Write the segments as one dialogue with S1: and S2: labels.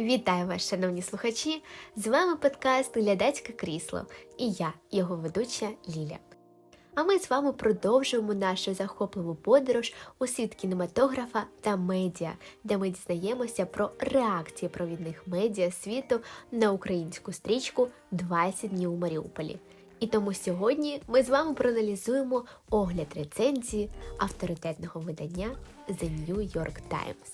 S1: Вітаю вас, шановні слухачі! З вами подкаст Глядацьке крісло і я, його ведуча Ліля. А ми з вами продовжуємо нашу захопливу подорож у світ кінематографа та медіа, де ми дізнаємося про реакції провідних медіа світу на українську стрічку «20 днів у Маріуполі. І тому сьогодні ми з вами проаналізуємо огляд рецензії авторитетного видання The New York Times.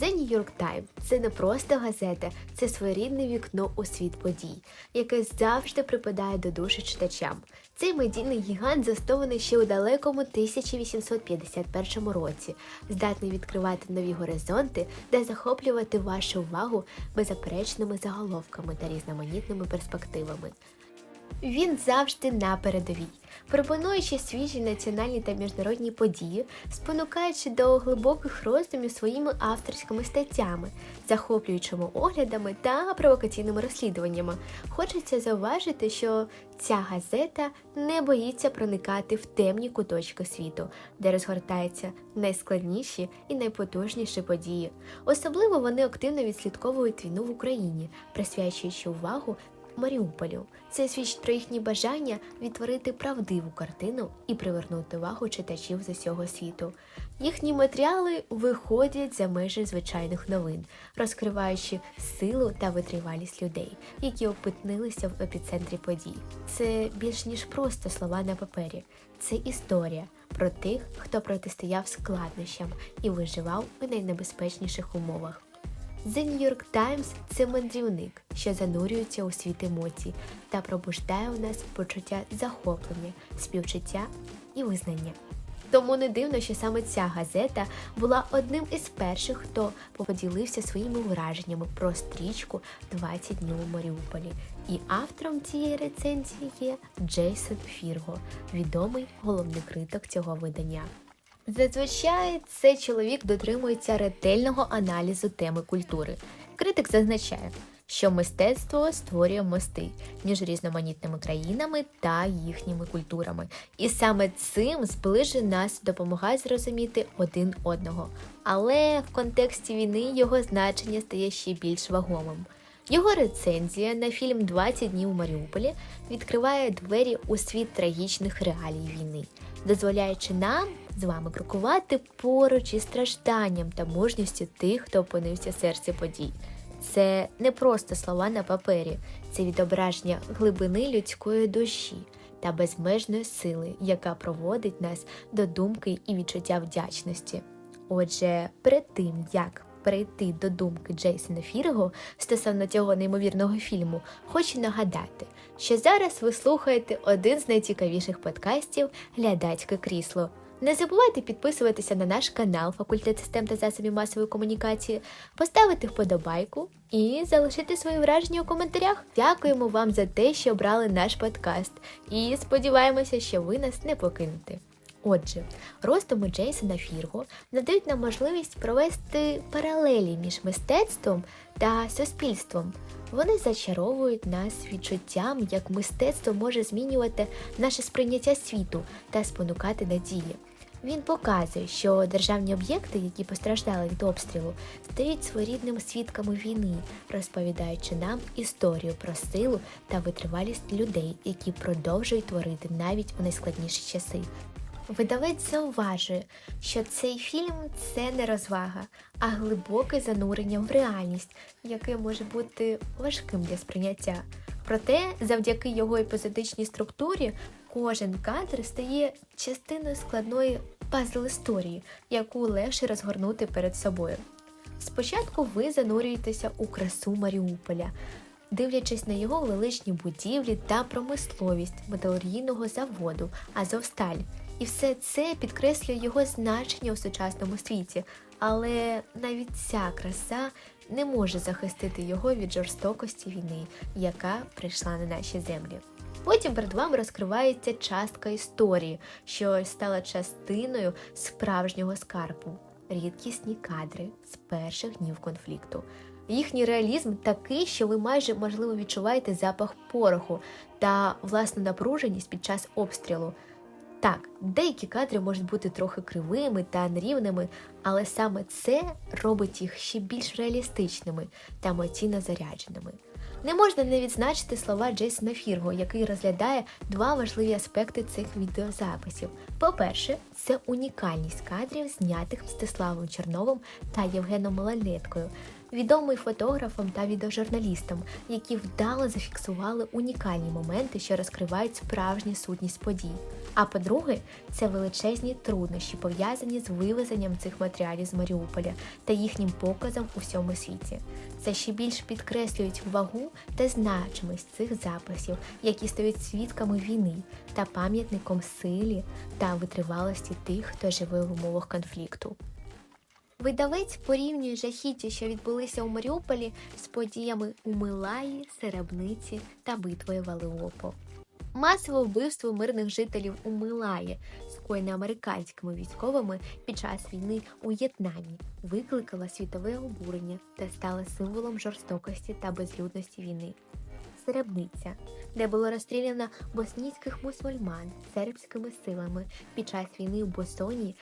S1: The New York Times – це не просто газета, це своєрідне вікно у світ подій, яке завжди припадає до душі читачам. Цей медійний гігант заснований ще у далекому 1851 році, здатний відкривати нові горизонти та захоплювати вашу увагу беззаперечними заголовками та різноманітними перспективами. Він завжди на передовій, пропонуючи свіжі національні та міжнародні події, спонукаючи до глибоких роздумів своїми авторськими статтями, захоплюючими оглядами та провокаційними розслідуваннями. Хочеться зауважити, що ця газета не боїться проникати в темні куточки світу, де розгортаються найскладніші і найпотужніші події. Особливо вони активно відслідковують війну в Україні, присвячуючи увагу Маріуполю. Це свідчить про їхнє бажання відтворити правдиву картину і привернути увагу читачів з усього світу. Їхні матеріали виходять за межі звичайних новин, розкриваючи силу та витривалість людей, які опитнилися в епіцентрі подій. Це більш ніж просто слова на папері, це історія про тих, хто протистояв складнощам і виживав у найнебезпечніших умовах. The New York Times – це мандрівник, що занурюється у світ емоцій та пробуждає у нас почуття захоплення, співчуття і визнання. Тому не дивно, що саме ця газета була одним із перших, хто поділився своїми враженнями про стрічку «20 днів у Маріуполі. І автором цієї рецензії є Джейсон Фірго, відомий головний критик цього видання. Зазвичай цей чоловік дотримується ретельного аналізу теми культури. Критик зазначає, що мистецтво створює мости між різноманітними країнами та їхніми культурами, і саме цим зближує нас, допомагає зрозуміти один одного. Але в контексті війни його значення стає ще більш вагомим. Його рецензія на фільм «20 днів у Маріуполі відкриває двері у світ трагічних реалій війни, дозволяючи нам з вами крокувати поруч із стражданням та мужністю тих, хто опинився в серці подій. Це не просто слова на папері, це відображення глибини людської душі та безмежної сили, яка проводить нас до думки і відчуття вдячності. Отже, перед тим як перейти до думки Джейсона Фірго стосовно цього неймовірного фільму, хочу нагадати, що зараз ви слухаєте один з найцікавіших подкастів Глядацьке крісло. Не забувайте підписуватися на наш канал Факультет систем та засобів масової комунікації, поставити вподобайку і залишити свої враження у коментарях. Дякуємо вам за те, що обрали наш подкаст, і сподіваємося, що ви нас не покинете. Отже, роздуми Джейсона Фірго надають нам можливість провести паралелі між мистецтвом та суспільством. Вони зачаровують нас відчуттям, як мистецтво може змінювати наше сприйняття світу та спонукати надії. Він показує, що державні об'єкти, які постраждали від обстрілу, стають своєрідними свідками війни, розповідаючи нам історію про силу та витривалість людей, які продовжують творити навіть у найскладніші часи. Видавець зауважує, що цей фільм це не розвага, а глибоке занурення в реальність, яке може бути важким для сприйняття. Проте, завдяки його епізодичній структурі, кожен кадр стає частиною складної пазл історії, яку легше розгорнути перед собою. Спочатку ви занурюєтеся у красу Маріуполя, дивлячись на його величні будівлі та промисловість металургійного заводу Азовсталь. І все це підкреслює його значення у сучасному світі, але навіть ця краса не може захистити його від жорстокості війни, яка прийшла на наші землі. Потім перед вами розкривається частка історії, що стала частиною справжнього скарбу, рідкісні кадри з перших днів конфлікту. Їхній реалізм такий, що ви майже можливо відчуваєте запах пороху та власну напруженість під час обстрілу. Так, деякі кадри можуть бути трохи кривими та нерівними, але саме це робить їх ще більш реалістичними та емоційно зарядженими. Не можна не відзначити слова Джейсона Фірго, який розглядає два важливі аспекти цих відеозаписів. По-перше, це унікальність кадрів, знятих Мстиславом Черновим та Євгеном Малолеткою, відомий фотографом та відеожурналістом, які вдало зафіксували унікальні моменти, що розкривають справжню сутність подій. А по-друге, це величезні труднощі, пов'язані з вивезенням цих матеріалів з Маріуполя та їхнім показом у всьому світі. Це ще більш підкреслюють вагу та значимість цих записів, які стають свідками війни та пам'ятником силі та витривалості тих, хто живе в умовах конфлікту. Видавець порівнює жахіття, що відбулися у Маріуполі, з подіями у Милаї, Серебниці та битвою Валеопо. Масове вбивство мирних жителів у Милаї, скоєне американськими військовими під час війни у В'єтнамі, викликало світове обурення та стало символом жорстокості та безлюдності війни. Серебниця, де було розстріляно боснійських мусульман сербськими силами під час війни в Босонії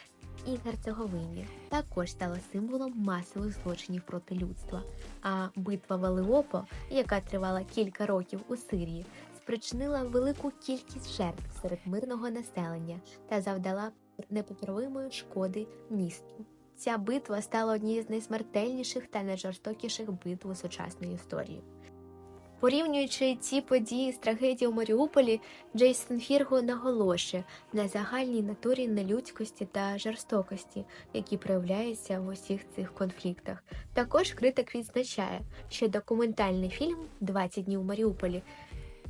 S1: і Герцеговині, також стала символом масових злочинів проти людства. А битва Валеопо, яка тривала кілька років у Сирії, спричинила велику кількість жертв серед мирного населення та завдала непоправимої шкоди місту. Ця битва стала однією з найсмертельніших та найжорстокіших битв у сучасної історії. Порівнюючи ці події з трагедією Маріуполі, Джейсон Фірго наголошує на загальній натурі нелюдськості та жорстокості, які проявляються в усіх цих конфліктах. Також критик відзначає, що документальний фільм «20 днів у Маріуполі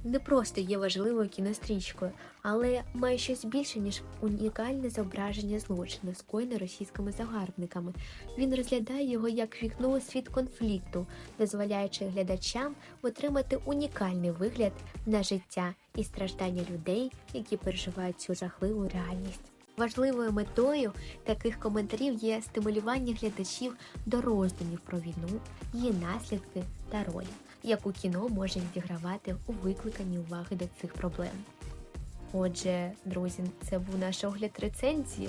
S1: не просто є важливою кінострічкою, але має щось більше, ніж унікальне зображення злочину, скоєне російськими загарбниками. Він розглядає його як вікно у світ конфлікту, дозволяючи глядачам отримати унікальний вигляд на життя і страждання людей, які переживають цю жахливу реальність. Важливою метою таких коментарів є стимулювання глядачів до роздумів про війну, її наслідки та роль, яку кіно може відігравати у викликанні уваги до цих проблем. Отже, друзі, це був наш огляд рецензії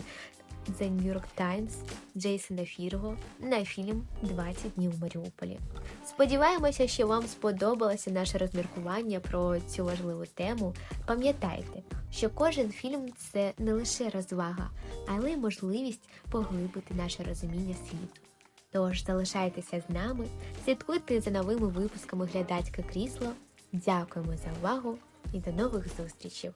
S1: The New York Times Джейсона Фірго на фільм «20 днів у Маріуполі. Сподіваємося, що вам сподобалося наше розміркування про цю важливу тему. Пам'ятайте, що кожен фільм це не лише розвага, але й можливість поглибити наше розуміння світу. Тож залишайтеся з нами, слідкуйте за новими випусками глядацьке крісло. Дякуємо за увагу і до нових зустрічей!